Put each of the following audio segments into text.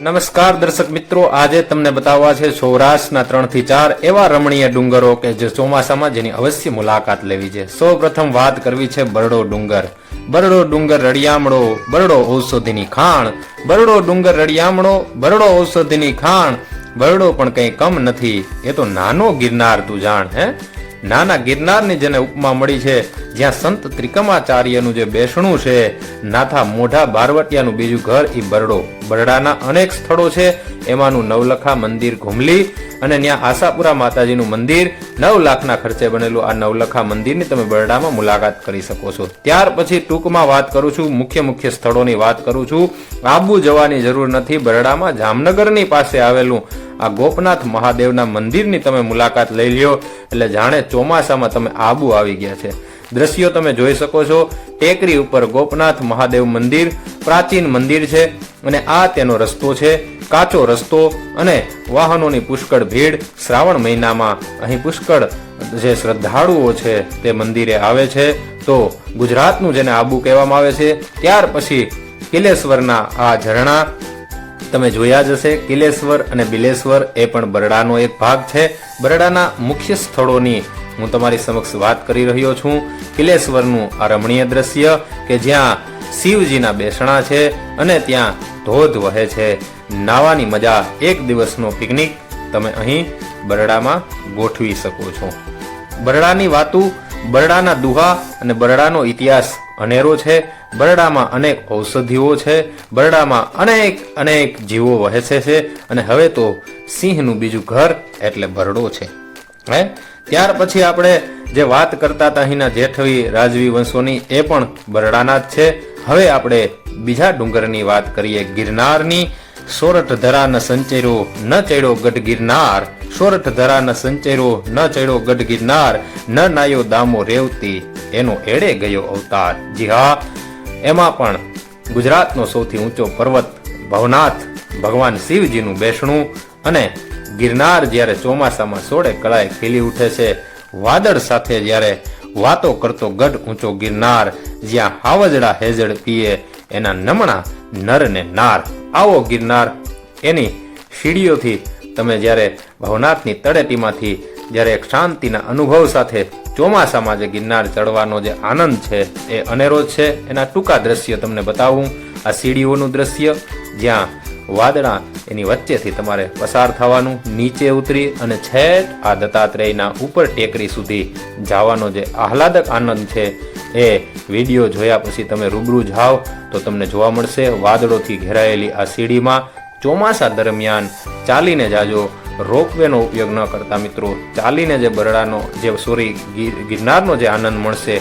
નમસ્કાર દર્શક મિત્રો, આજે તમને બતાવવા છે સૌરાષ્ટ્રના ત્રણથી ચાર એવા રમણીય ડુંગરો કે જે ચોમાસામાં જેની અવશ્ય મુલાકાત લેવી છે. સૌ પ્રથમ વાત કરવી છે બરડો ડુંગર. બરડો ડુંગર રડિયામણો બરડો ઔષધિની ખાણ. બરડો ડુંગર રડિયામણો બરડો ઔષધિની ખાણ. બરડો પણ કંઈ કમ નથી, એ તો નાનો ગિરનાર તું જાણ, હે? નાના ગિરનારની જેને ઉપમા મળી છે, જ્યાં સંત ત્રિકમાચાર્યનું જે બેસણું છે, નાથા મોઢા બારવટિયાનું બીજું ઘર, ઈ બરડો. બરડાના અનેક સ્થળો છે, એમાંનું નવલખા મંદિર ઘુમલી અને ત્યાં આશાપુરા માતાજીનું મંદિર. નવ લાખના ખર્ચે બનેલું આ નવલખા મંદિરની તમે બરડામાં મુલાકાત કરી શકો છો. ત્યાર પછી ટૂંકમાં વાત કરું છું, મુખ્ય મુખ્ય સ્થળોની વાત કરું છું. આબુ જવાની જરૂર નથી, બરડામાં જામનગરની પાસે આવેલું આ ગોપનાથ મહાદેવના મંદિરની તમે મુલાકાત લઈ લ્યો. એટલે જાણે ચોમાસામાં તમે આબુ આવી ગયા છે. દ્રશ્યો તમે જોઈ શકો છો. ટેકરી ઉપર ગોપનાથ મહાદેવ મંદિર, પ્રાચીન મંદિર છે અને આ તેનો રસ્તો છે. કાચો રસ્તો અને વાહનોની પુષ્કળ ભીડ. શ્રાવણ મહિનામાં અહીં પુષ્કળ જે શ્રદ્ધાળુઓ છે તે મંદિરે આવે છે. તો ગુજરાતનું જેને આબુ કહેવામાં આવે છે, ત્યાર પછી કિલેશ્વરના આ ઝરણા તમે જોયા જ હશે, કિલેશ્વર અને બિલેશ્વર એ પણ બરડાનો એક ભાગ છે. બરડાના મુખ્ય સ્થળોની હું તમારી સમક્ષ વાત કરી રહ્યો છું. કિલેશ્વરનું આ રમણીય દ્રશ્ય કે જ્યાં શિવજીના બેસણા છે અને ત્યાં ધોધ વહે છે. નાવાની મજા એક દિવસનો પિકનિક તમે અહીં બરડામાં ગોઠવી શકો છો. બરડાની વાતું, બરડાના દુહા અને બરડાનો ઇતિહાસ અનેરો છે. બરડામાં અનેક ઔષધિઓ છે. બરડામાં અનેક અનેક જીવો વહેંચે છે અને હવે તો સિંહનું બીજું ઘર એટલે બરડો છે. હે? ત્યાર પછી આપણે જે વાત કરતા હતા અહીંના જેઠવી રાજવી વંશોની એ પણ બરડાના જ છે. હવે આપણે બીજા ડુંગરની વાત કરીએ ગિરનારની. સોરઠ ધરા ન સંચેરો ન ચડ્યો ગઢ ગિરનાર. સોરઠ ધરા ન સંચેરો, ન ચડ્યો ગઢ ગિરનાર ન નાયો દામો રેવતી, એનો એડે ગયો અવતાર. જી હા, એમાં પણ ગુજરાતનો સૌથી ઊંચો પર્વત ભવનાથ, ભગવાન શિવજીનું બેસણું અને ગિરનાર જ્યારે ચોમાસામાં સોળે કળાએ ખીલી ઉઠે છે, વાદળ સાથે જ્યારે વાતો કરતો ગઢ ઊંચો ગિરનાર, જ્યાં હાવજડા હેજડ પીએ, એના નમણા નર ને નાર. આવો ગિરનાર, એની સીડીઓથી તમે જ્યારે ભવનાથની તળેટીમાંથી જ્યારે એક શાંતિના અનુભવ સાથે ચોમાસામાં જે ગિરનાર ચડવાનો જે આનંદ છે એ અનેરો છે, એના ટૂંકા દ્રશ્ય તમને બતાવું. આ સીડીઓનું દ્રશ્ય, જ્યાં વાદળા એની વચ્ચેથી તમારે પસાર થવાનું, નીચે ઉતરી અને છેક આ દત્તાત્રેયના ઉપર ટેકરી સુધી જવાનો જે આહલાદક આનંદ છે એ વીડિયો જોયા પછી તમે રૂબરૂ જાઓ તો તમને જોવા મળશે. વાદળોથી ઘેરાયેલી આ સીડીમાં ચોમાસા દરમિયાન ચાલીને જાજો. રોપવેનો ઉપયોગ ન કરતા મિત્રો, ચાલીને જે બરડાનો, જે સોરી ગિર- ગિરનારનો જે આનંદ મળશે,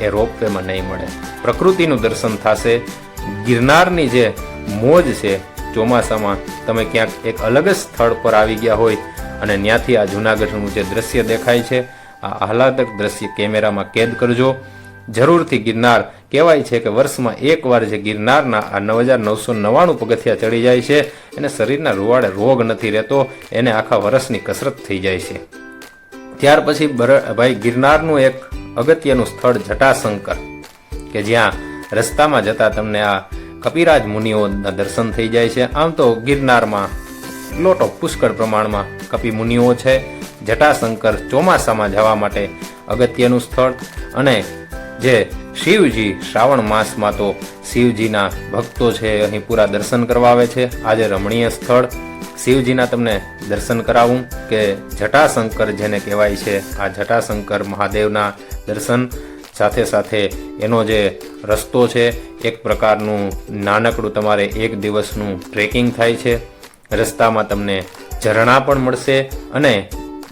એ રોપવેમાં નહીં મળે. પ્રકૃતિનું દર્શન થશે. ગિરનારની જે મોજ છે, ચોમાસામાં તમે ક્યાંક એક અલગ જ સ્થળ પર આવી ગયા હોય અને ત્યાંથી આ જૂનાગઢનું જે દ્રશ્ય દેખાય છે, આ આહલાદક દ્રશ્ય કેમેરામાં કેદ કરજો. જરૂરથી ગિરનાર કહેવાય છે કે વર્ષમાં એકવાર જે ગિરનારના આ નવ હજાર નવસો નવ્વાણું પગથિયા ચડી જાય છે, એને શરીરના રૂવાડે રોગ નથી રહેતો, એને આખા વર્ષની કસરત થઈ જાય છે. ત્યાર પછી ભાઈ, ગિરનારનું એક અગત્યનું સ્થળ જટાશંકર, કે જ્યાં રસ્તામાં જતા તમને આ કપિરાજ મુનિઓના દર્શન થઈ જાય છે. આમ તો ગિરનારમાં લોટો પુષ્કળ પ્રમાણમાં કપિ મુનિઓ છે. જટાશંકર ચોમાસામાં જવા માટે અગત્યનું સ્થળ અને જે શિવજી શ્રાવણ માસમાં તો શિવજીના ભક્તો છે, અહીં પૂરા દર્શન કરવા આવે છે. આજે રમણીય સ્થળ. શિવજીના તમને દર્શન કરાવું કે જટાશંકર જેને કહેવાય છે, આ જટાશંકર મહાદેવના દર્શન. સાથે સાથે એનો જે રસ્તો છે, એક પ્રકારનું નાનકડું તમારે એક દિવસનું ટ્રેકિંગ થાય છે. રસ્તામાં તમને ઝરણા પણ મળશે અને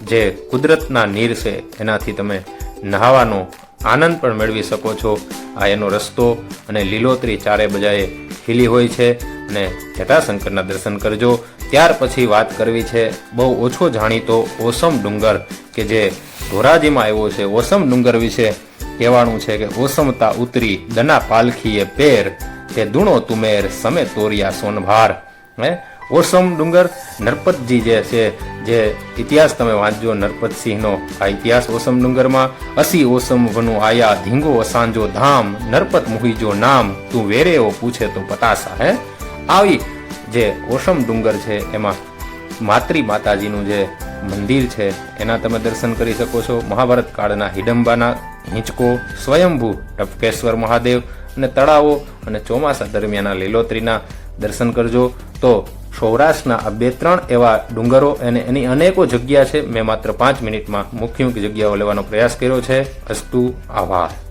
જે કુદરતના નીર છે, એનાથી તમે નહાવાનો આનંદ પણ મેળવી શકો છો. આ એનો રસ્તો અને લીલોતરી ચારે બજાએ ખીલી હોય છે અને જટાશંકરના દર્શન કરજો. ત્યાર પછી વાત કરવી છે બહુ ઓછો જાણીતો ઓસમ ડુંગર કે જે ધોરાજીમાં આવ્યો છે. ઓસમ ડુંગર વિશે કહેવાનું છે કે ઓસમતા ઉતરી દના પાલખીએ પેર, તે દુણો તુમેર સમે તોરિયા સોનભાર. હે? ઓસમ ડુંગર નરપતજી જે છે, જે ઇતિહાસ તમે વાંચજો, નરપતસિંહનો આ ઇતિહાસ ઓસમ ડુંગરમાં, અસી ઓસમ વનુ આયા, ધીંગો અસાંજો ધામ, નરપત મુહીજો નામ, તું વેરેઓ પૂછે તો પતાસા હે? આવી જે ઓસમ ડુંગર છે, એમાં માતૃ માતાજીનું જે મંદિર છે, એના તમે દર્શન કરી શકો છો. મહાભારત કાળના હિડંબાના હિંચકો, સ્વયંભૂ ટપકેશ્વર મહાદેવ અને તળાવો અને ચોમાસા દરમિયાનના લીલોતરીના દર્શન કરજો. તો સૌરાષ્ટ્રના બે ત્રણ એવા ડુંગરો અને એની અનેકો જગ્યા છે. મેં માત્ર પાંચ મિનિટમાં મુખ્ય જગ્યાઓ લેવાનો પ્રયાસ કર્યો છે. અસ્તુ આભાર.